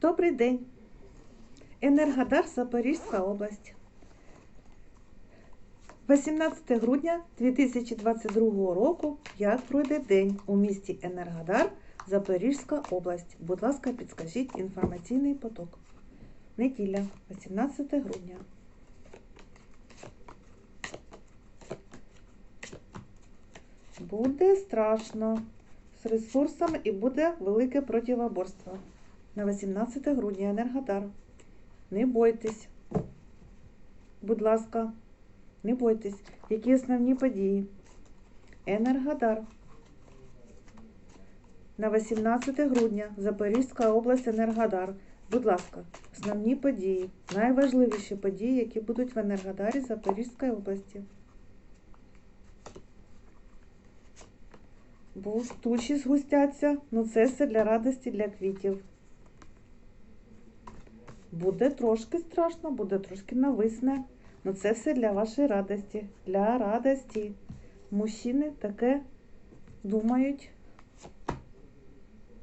Добрий день. Енергодар Запорізька область. 18 грудня 2022 року. Як пройде день у місті Енергодар, Запорізька область. Будь ласка, підскажіть інформаційний поток. Неділя, 18 грудня. Буде страшно з ресурсами і буде велике противоборство. На 18 грудня Енергодар. Не бойтесь. Будь ласка, не бойтесь. Які основні події? Енергодар. На 18 грудня Запорізька область Енергодар. Будь ласка, основні події, найважливіші події, які будуть в Енергодарі Запорізької області. Бо тучі згустяться, ну це все для радості, для квітів. Буде трошки страшно, буде трошки нависне. Ну це все для вашої радості. Для радості. Мужчини таке думають.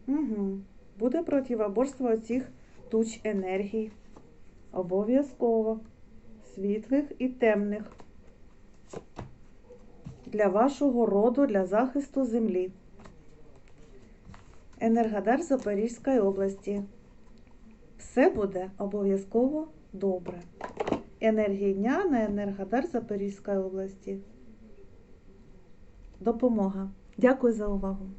Угу. Буде противоборство оцих туч енергій. Обов'язково. Світлих і темних. Для вашого роду, для захисту землі. Енергодар Запорізької області. Все буде обов'язково добре. Енергії дня на Енергодар Запорізької області. Допомога. Дякую за увагу.